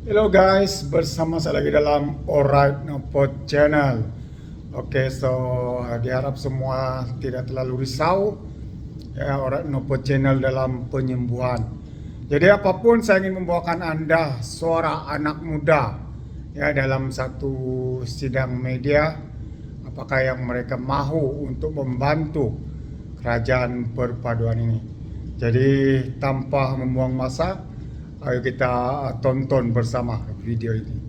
Hello guys, bersama saya lagi dalam Alright Nopod Channel. Oke, so diharap semua tidak terlalu risau ya Alright Nopod Channel dalam penyembuhan. Jadi apa pun saya ingin membawakan Anda suara anak muda ya dalam satu sidang media apakah yang mereka mahu untuk membantu kerajaan perpaduan ini. Jadi tanpa membuang masa, ayo kita tonton bersama video ini.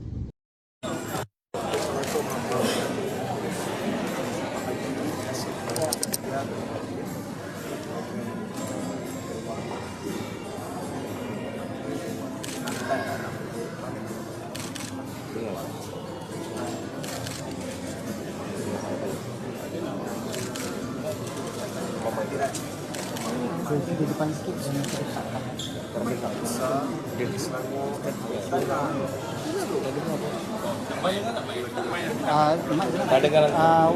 Tak dengar. Ah,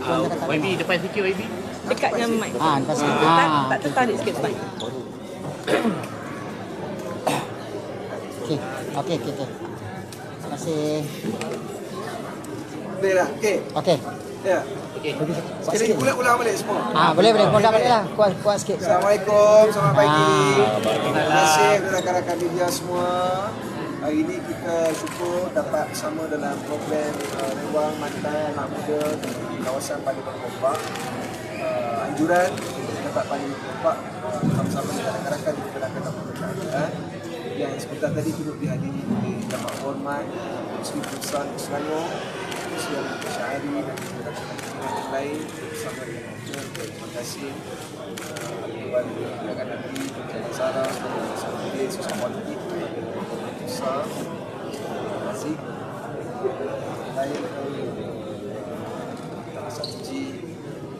Uh, YB depan sikit YB. Dekat dengan mic. Ah, dekat sikit. Tak, Ah, tak tertarik sikit mic. Okey, okey, okey, okey. Terima kasih. Boleh dah? Okey. Okey. Ya. Okey. Sikit. ulang-ulang balik semua. Ah, boleh boleh. Kuat balik lah. Kuat kuat sikit. Assalamualaikum, selamat pagi. Ah, Terima kasih kepada rakan-rakan media semua. Hari ini kita syukur dapat bersama dalam program uh, Ruang Mantai Anak Muda di kawasan Parlimen Gombak. Uh, anjuran dapat Parlimen Gombak uh, bersama-sama dengan rakan-rakan di Kemenangan Dapat Kerajaan yang sebentar tadi turut dihadiri oleh Yang Hormat Sri Pusan Selangor Sri Syahari dan juga rakan-rakan yang lain. Bersama dengan Tuan Terima kasih. Uh, Tuan Pilihan Negeri Tuan Sarah Tuan Sambudi Susah Politik Aziz lain satu G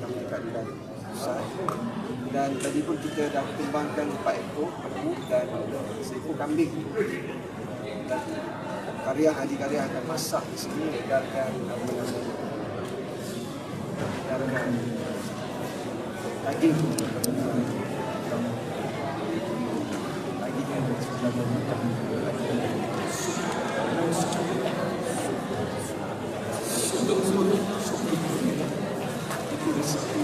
kami keadilan pusat dan tadi pun kita dah kembangkan empat ekor lembu dan seekor kambing. Dan karya ahli-karya akan masak di sini edarkan apa nama edarkan daging. Daging. yang sebelum itu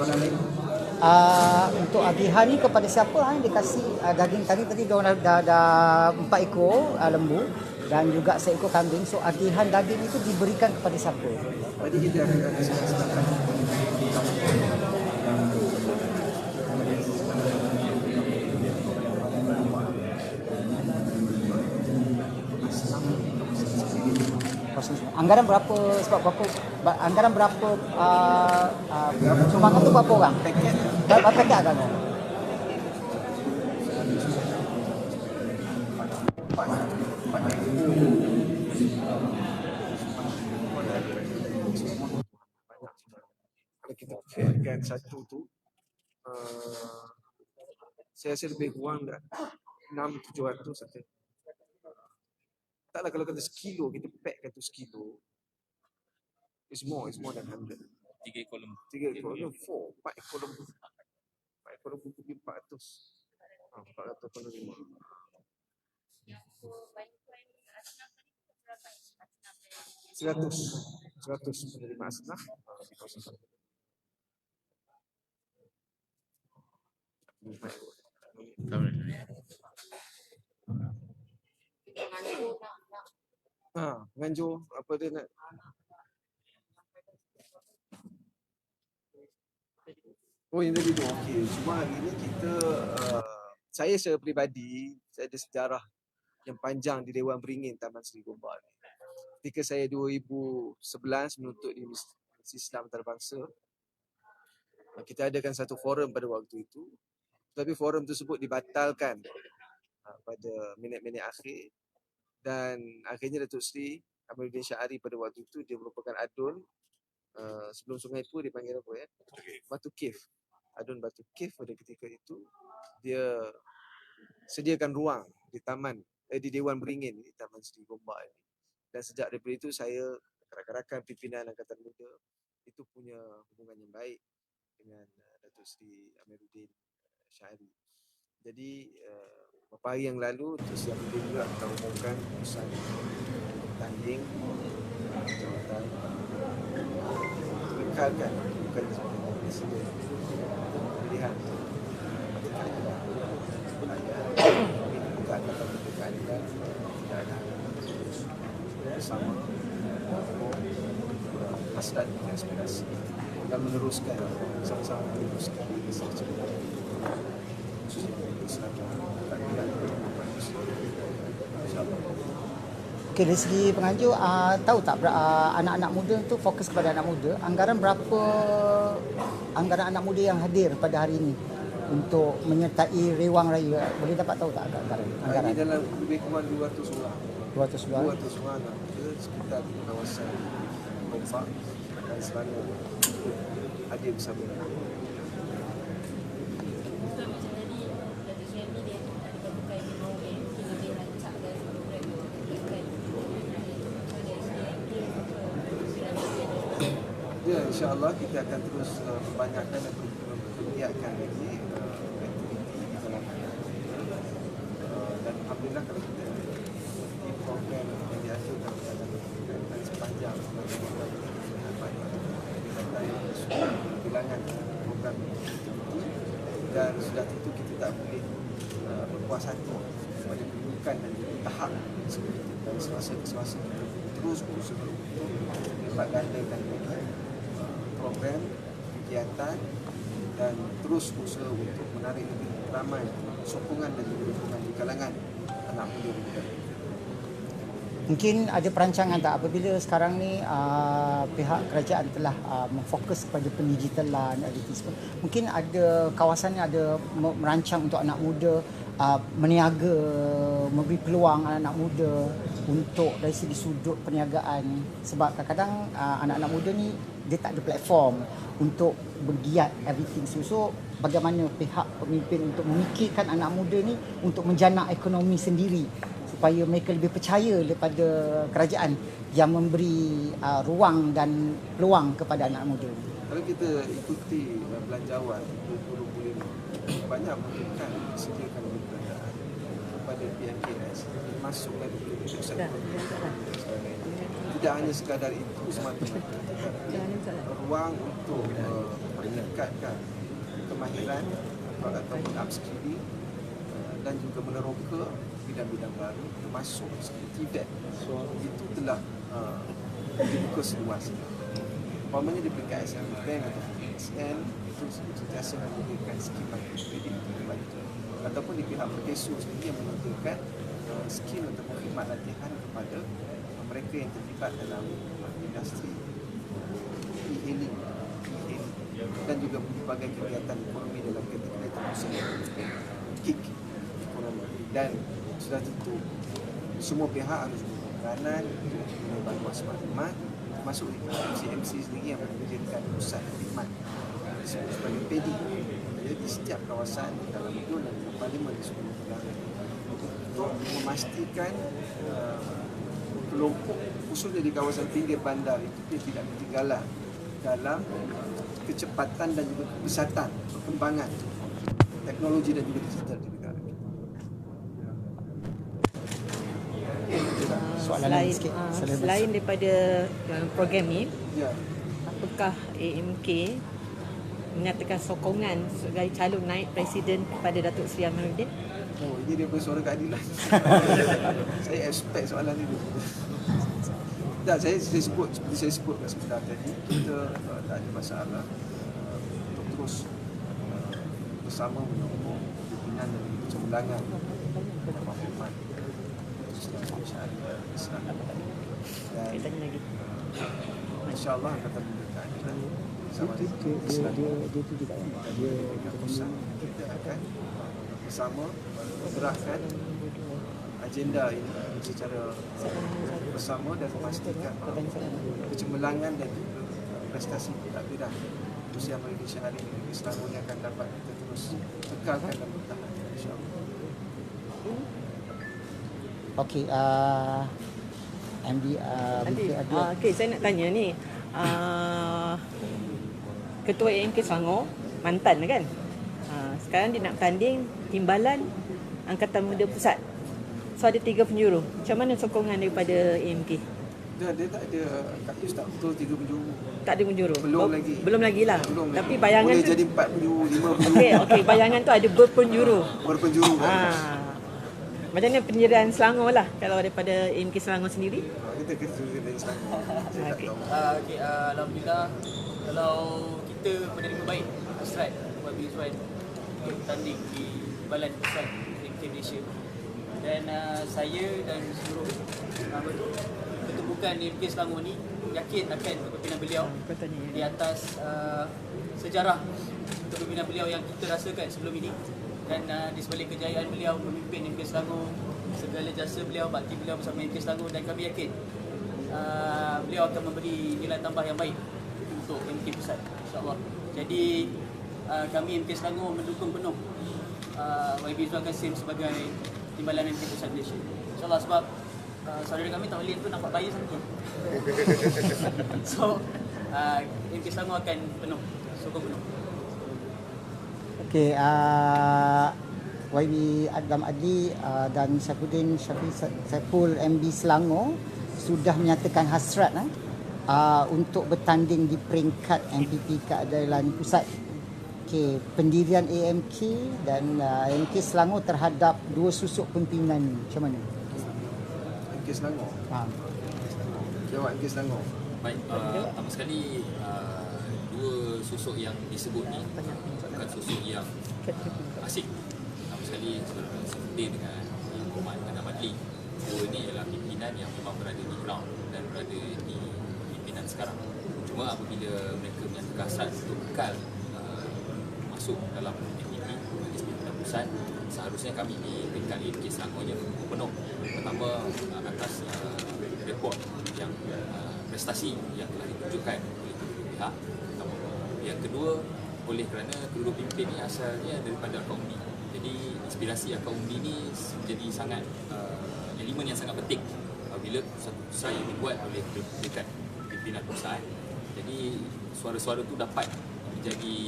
Soalan lain? Ah, untuk agihan ni kepada siapa ah yang dikasih ah, daging tadi tadi dia dah, dah, dah empat ekor ah, lembu dan juga seekor kambing. So agihan daging itu diberikan kepada siapa? Tadi kita akan sedangkan Anggaran berapa sebab berapa anggaran berapa uh, uh, sumbangan tu berapa orang? paket Berapa paket anggaran? kalau kita fairkan satu tu uh, saya rasa lebih kurang dah 6 700 satu. Taklah kalau kata sekilo kita packkan tu sekilo. It's more, it's more than 100. Tiga ekor lembu. Tiga ekor, no, four, empat ekor lembu. Empat ekor lembu pergi 400. Ah, 400 per lima. Seratus, seratus penerima asnaf. di kawasan sana. Empat ekor. Ha, nganjur apa dia nak Oh tadi tu okey. Cuma hari ni kita uh, saya secara peribadi saya ada sejarah yang panjang di Dewan Beringin Taman Seri Gombak ni. Ketika saya 2011 menuntut di Universiti Islam Antarabangsa uh, kita adakan satu forum pada waktu itu. Tapi forum tersebut dibatalkan uh, pada minit-minit akhir dan akhirnya Datuk Seri Amiruddin Syahari pada waktu itu dia merupakan adun uh, sebelum Sungai Pur dipanggil apa ya? Batu Cave. Adun Batu Cave pada ketika itu dia sediakan ruang di taman eh, di Dewan Beringin di Taman Seri Gombak ini. Dan sejak daripada itu saya rakan-rakan pimpinan Angkatan Muda itu punya hubungan yang baik dengan uh, Datuk Seri Amiruddin Syahari. Jadi uh, beberapa hari yang lalu Datuk Seri Amiruddin juga telah umumkan keputusan tanding jawatan. Kekalkan bukan sebagai presiden. Pilihan dalam bentuk keadilan dan bersama hasrat dan aspirasi dan meneruskan sama-sama meneruskan. kisah cerita Okey dari segi penganjur uh, tahu tak uh, anak-anak muda tu fokus kepada anak muda? Anggaran berapa anggaran anak muda yang hadir pada hari ini untuk menyertai rewang raya? Boleh dapat tahu tak anggaran anggaran? Ini dalam lebih kurang 200 orang. 200 orang? 200 orang anak muda sekitar di kawasan Gombak dan Selangor hadir bersama Betul macam tadi Datuk Seri Amni dia ada katakan dia mahu eh lebih rancak dan program itu dilakukan Ya, insyaAllah kita akan terus uh, membanyakkan dan mempergiatkan lagi uh, aktiviti di kalangan uh, dan Alhamdulillah kalau kita di program yang dihasilkan pada dan sepanjang dengan banyak kita sudah bilangan program dan sudah tentu kita tak boleh uh, berpuas hati pada kedudukan dan tahap seperti itu. Dan semasa ke semasa kita terus berusaha untuk lipat gandakan lagi uh, program kegiatan dan terus berusaha untuk menarik lebih ramai sokongan dan dukungan di kalangan anak muda kita. Mungkin ada perancangan tak apabila sekarang ni uh, pihak kerajaan telah uh, memfokus kepada pendigitalan editing semua. Mungkin ada kawasan yang ada me- merancang untuk anak muda uh, meniaga memberi peluang anak-anak muda untuk dari segi sudut perniagaan sebab kadang-kadang uh, anak-anak muda ni dia tak ada platform untuk bergiat everything so, so bagaimana pihak pemimpin untuk memikirkan anak muda ni untuk menjana ekonomi sendiri supaya mereka lebih percaya daripada kerajaan yang memberi uh, ruang dan peluang kepada anak muda. Kalau kita ikuti uh, belanjawan 2025, banyak peruntukan disediakan oleh kerajaan kepada PMKS masuk dari pusat tidak hanya sekadar itu semata-mata. Ruang untuk uh, meningkatkan kemahiran ataupun upskilling uh, dan juga meneroka bidang-bidang baru termasuk seperti TVET itu telah uh, dibuka seluasnya umpamanya di PKSM Bank atau PSN itu sentiasa memberikan skim microkredit kepada itu ataupun di pihak Pertesu sendiri yang menyediakan uh, skim untuk khidmat latihan kepada mereka yang terlibat dalam industri e-hailing dan juga berbagai kegiatan ekonomi dalam kategori termasuk gig ekonomi dan sudah tentu semua pihak harus berperanan untuk membangun maklumat termasuk CMC sendiri yang menyediakan pusat khidmat disebut sebagai jadi di setiap kawasan dalam Udun dan di Parlimen di seluruh negara. Untuk memastikan uh, kelompok khususnya di kawasan pinggir bandar itu dia tidak ketinggalan dalam kecepatan dan juga kepesatan perkembangan teknologi dan juga digital di negara kita. Soalan selain, lain sikit. ah, Selain selain daripada uh, program ni, Ya, apakah AMK menyatakan sokongan sebagai calon naik presiden kepada Datuk Seri Amiruddin? Oh ini dia bersuara keadilan. saya expect soalan ini. Tak, saya, saya sebut seperti saya sebut sebentar tadi kita uh, tak ada masalah uh, untuk terus uh, bersama menyokong pimpinan dan cemerlangan maklumat Islam syariah Islam dan Saya tanya lagi. uh, insyaAllah Angkatan Muda Keadilan bersama dia dia Islam dia dia tu juga kan. Dia Peringkat pusat kita akan bersama bergerakkan agenda ini secara bersama dan memastikan kecemerlangan dan juga prestasi pentadbiran Usia Malaysia hari ini selamanya akan dapat kita terus tekalkan dan bertahan insyaAllah. Okey, uh, MD uh, uh, okay, saya nak tanya ni. Uh, Ketua AMK Selangor, mantan kan? Uh, sekarang dia nak tanding timbalan Angkatan Muda Pusat. So ada tiga penjuru. Macam mana sokongan daripada AMK? Dia, dia tak ada, Kak Yus tak betul tiga penjuru. Tak ada penjuru? Belum Oh, lagi. Belum lagi lah. Belum Tapi lagi. bayangan Boleh tu... jadi empat penjuru, lima penjuru, Okey, okey. Bayangan tu ada berpenjuru. berpenjuru. Ah. Macam mana penyediaan Selangor lah kalau daripada AMK Selangor sendiri? Kita kena dari Selangor. Saya tak Okey. tahu. Uh, okay, uh, Alhamdulillah kalau kita penerima baik hasrat buat Bizwan untuk bertanding di Balan Pusat MK Malaysia dan uh, saya dan seluruh uh, ketumbukan MK Selangor ni yakin akan kepimpinan beliau tanya ya. di atas uh, sejarah kepimpinan beliau yang kita rasakan sebelum ini. Dan uh, di sebalik kejayaan beliau memimpin MK Selangor segala jasa beliau bakti beliau bersama MK Selangor dan kami yakin uh, beliau akan memberi nilai tambah yang baik untuk MK Pusat insyaAllah jadi uh, kami MK Selangor mendukung penuh uh, YB Izwan Kasim sebagai timbalan MK Pusat Malaysia. insyaAllah sebab uh, saudara kami tak boleh tu nampak bayar sama so uh, MK Selangor akan penuh. Sokong penuh. Okey, uh, YB Adlam Adli uh, dan Syafuddin Syafi Saiful MB Selangor sudah menyatakan hasrat uh, uh, untuk bertanding di peringkat MPP Keadilan Pusat. Okey, pendirian AMK dan uh, AMK Selangor terhadap dua susuk pimpinan ni. Macam mana? MK Selangor. Ha. Jawab MK Selangor. Baik, uh, pertama sekali uh, dua susuk yang disebut ni bukan susuk yang uh, asing. Pertama sekali Sefudin dengan Yang Koman Tanah Madli. Dua ni adalah pimpinan yang memang berada di ground dan berada di pimpinan sekarang. Cuma apabila mereka menyatakan untuk kekal masuk dalam PPP Majlis Pimpinan Pusat seharusnya kami di peringkat AMK Selangornya mendukung penuh. Pertama uh, atas uh, rekod yang uh, prestasi yang telah ditunjukkan oleh kedua pihak. Yang kedua oleh kerana kedua pimpin ni asalnya daripada akaunti jadi inspirasi akaunti ni menjadi sangat uh, elemen yang sangat penting apabila satu keputusan yang dibuat oleh dekat pimpinan pusat jadi suara-suara tu dapat menjadi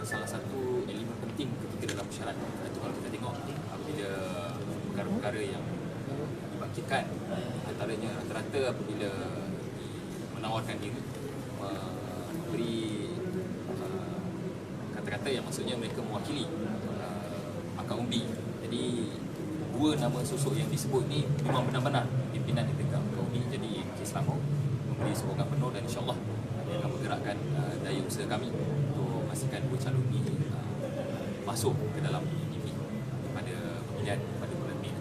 salah satu elemen penting ketika dalam syarat itu kalau kita tengok apabila perkara-perkara yang dibangkitkan antaranya rata-rata apabila menawarkan diri memberi uh, kata-kata yang maksudnya mereka mewakili uh, akar umbi. Jadi dua nama susuk yang disebut ni memang benar-benar pimpinan di peringkat akar umbi jadi Selangor memberi sokongan penuh dan insyaAllah akan bergerakkan uh, daya usaha kami memastikan dua calon ni uh, masuk ke dalam PPP pada pemilihan pada bulan Mei.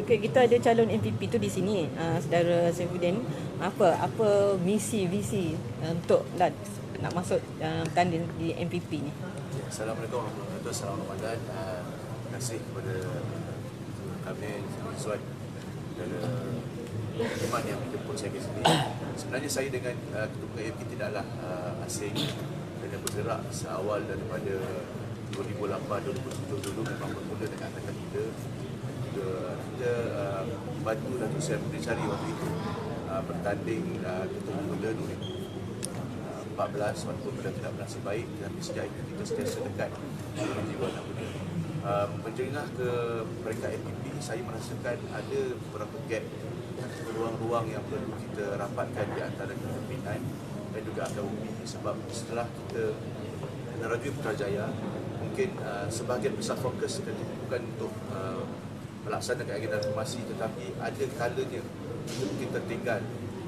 Okey, kita ada calon MPP tu di sini, uh, saudara Saifuddin. Apa apa misi visi uh, untuk nak, nak masuk uh, tanding di MPP ni? Assalamualaikum warahmatullahi wabarakatuh. Selamat Ramadan. Uh, terima kasih kepada kami Izzuan dan uh, teman yang menjemput saya ke sini. Sebenarnya saya dengan uh, Ketua AMK tidaklah uh, asing dengan bergerak seawal daripada 2008-2007 dulu memang bermula dengan angkatan kita. Juga kita uh, bantu Datuk Seri Menteri Cari waktu itu uh, bertanding uh, Ketua Muda 2014 walaupun beliau tidak bernasib baik tapi sejak itu kita sentiasa dekat jiwa anak muda. Um, menjengah ke peringkat MPP, saya merasakan ada beberapa gap ruang-ruang yang perlu kita rapatkan di antara kepimpinan dan juga akademi sebab setelah kita menerajui Putrajaya mungkin uh, sebahagian besar fokus kita bukan untuk uh, melaksanakan agenda reformasi tetapi ada kalanya kita mungkin tertinggal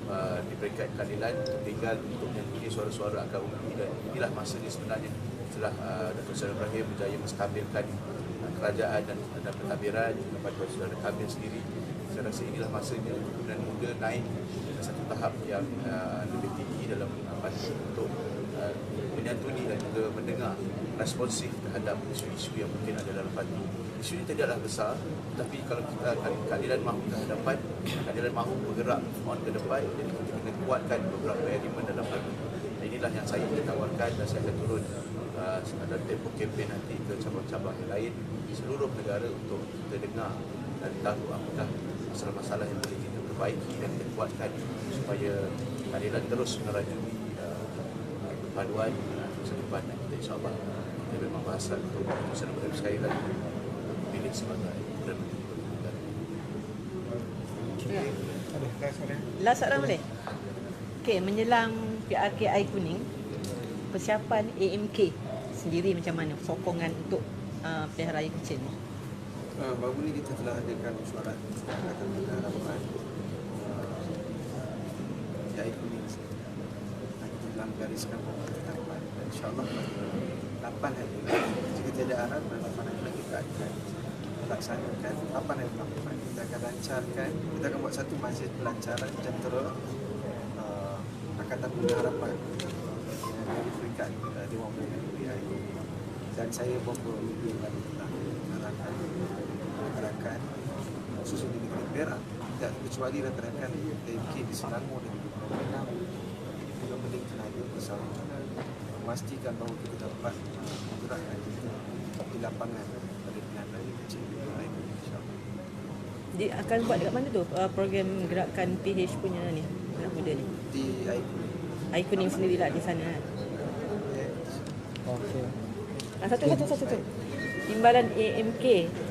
uh, di peringkat keadilan tertinggal untuk menyanyi suara-suara akar umum dan inilah masanya sebenarnya. Setelah uh, Datuk Seri Ibrahim berjaya menstabilkan uh, kerajaan dan, dan pentadbiran kepada saudara Kamil sendiri saya rasa inilah masanya kemudian muda naik tahap yang uh, lebih tinggi dalam uh, untuk uh, menyantuni dan juga mendengar responsif terhadap isu-isu yang mungkin ada dalam parti. Isu ini tidaklah besar, tapi kalau kita keadilan mahu ke hadapan, keadilan mahu bergerak on ke depan, jadi kita kena kuatkan beberapa elemen dalam parti. Inilah yang saya ingin tawarkan dan saya akan turun uh, dalam tempoh kempen nanti ke cabang-cabang yang lain di seluruh negara untuk kita dengar dan tahu apakah masalah-masalah yang kita perbaiki dan kita kuatkan supaya keadilan terus merajui uh, perpaduan uh, masa depan dan kita insyaAllah kita memang bahasa untuk keputusan berbeza sekali lagi pilih sebagai Perdana Menteri. Last soalan boleh? Okey, menjelang PRKI kuning, persiapan AMK sendiri macam mana? Sokongan untuk uh, pilihan raya kecil ni? Uh, baru ni kita telah adakan mesyuarat Pakatan Bina Harapan uh, Jaya Kuning Dan menggariskan beberapa tahapan Dan insyaAllah pada 8 hari Jika tidak harap pada 8 hari lagi kita akan melaksanakan 8 hari lapan Kita akan lancarkan. Kita akan buat satu masjid pelancaran jentera uh, Pakatan Bina Harapan. Yang diberikan uh, Dewan Pilihan PRI dan saya beberapa minggu yang lalu mengarahkan rakan-rakan khusus di negeri Perak. Tidak kecuali rakan-rakan AMK di Selangor dan di juga bersama memastikan bahawa kita dapat uh, menggerakkan kita di lapangan pada pilihan raya kecil di lain insyaAllah Dia akan buat dekat mana tu? Uh, program gerakan PH punya ni, anak muda ni. di IQ Air kuning sendirilah di sana. Okey. Ah, satu, satu, satu, satu. Timbalan AMK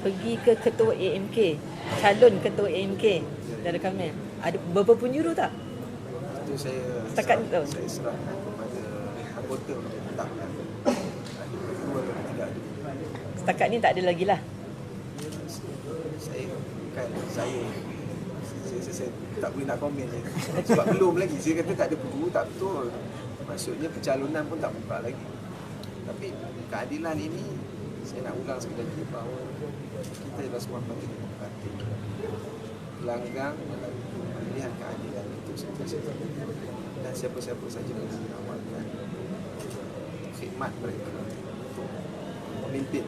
pergi ke ketua AMK, calon ketua AMK dari kami. Ada beberapa penjuru tak? Itu saya Setakat serah- tu. saya serahkan kepada anggota untuk letakkan. Ada dua yang tidak ada. Setakat ni tak ada lagi lah. saya bukan saya. Saya, saya, saya tak boleh nak komen je. sebab belum lagi. Saya kata tak ada perlu tak betul. Maksudnya pencalonan pun tak buka lagi. Tapi keadilan ini saya nak ulang sekali lagi bahawa kita adalah sebuah parti demokratik. Gelanggang dalam pemilihan itu sentiasa dan siapa-siapa saja yang menawarkan khidmat mereka untuk memimpin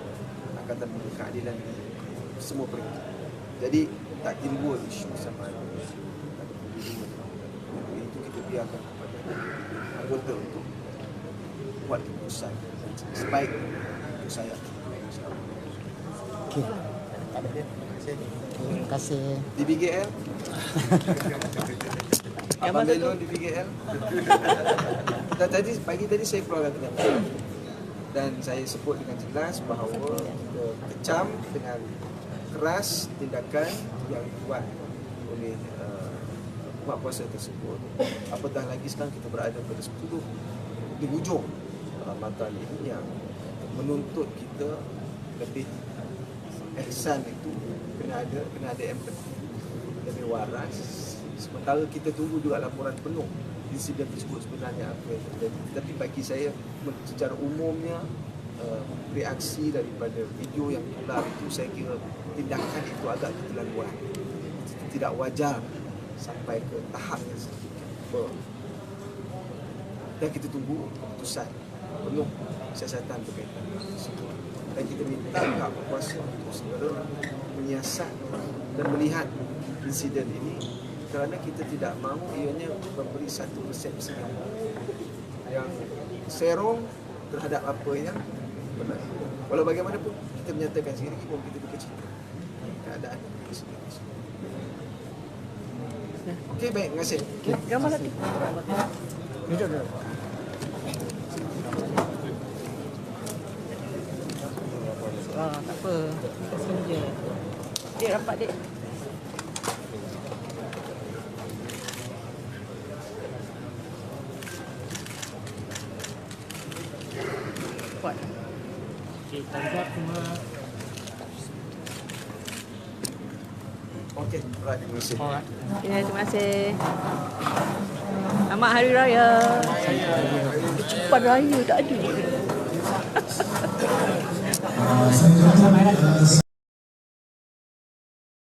Angkatan Muda Keadilan semua pergi. Jadi tak timbul isu sama ada itu kita biarkan kepada anggota untuk buat keputusan sebaik untuk saya. Okey. Terima kasih. Di BGL Yang Abang mana tu? Melo di BGL Dan tadi pagi tadi saya keluarkan dengan dan saya sebut dengan jelas bahawa kita kecam dengan keras tindakan yang dibuat oleh uh, buat kuasa tersebut. Apatah lagi sekarang kita berada pada 10 di hujung uh, mata ini yang menuntut kita lebih ihsan itu kena ada kena ada empathy lebih waras sementara kita tunggu juga laporan penuh insiden tersebut sebenarnya apa yang terjadi tapi bagi saya secara umumnya uh, reaksi daripada video yang keluar itu saya kira tindakan itu agak keterlaluan tidak wajar sampai ke tahap yang rupa. dan kita tunggu keputusan penuh siasatan berkaitan tersebut dan kita minta pihak berkuasa untuk segera menyiasat dan melihat insiden ini kerana kita tidak mahu ianya memberi satu persepsi yang, yang serong terhadap apa yang benar. Walau bagaimanapun kita menyatakan lagi bahawa kita berkecita keadaan ini sendiri. Okey baik, terima kasih. Gambar satu. Duduk duduk. Ah, tak apa. Kita sini je. Dek rapat dek. Kuat. Okey, right, terima kasih. Ya, terima kasih. Selamat Hari Raya. Cepat raya tak ada.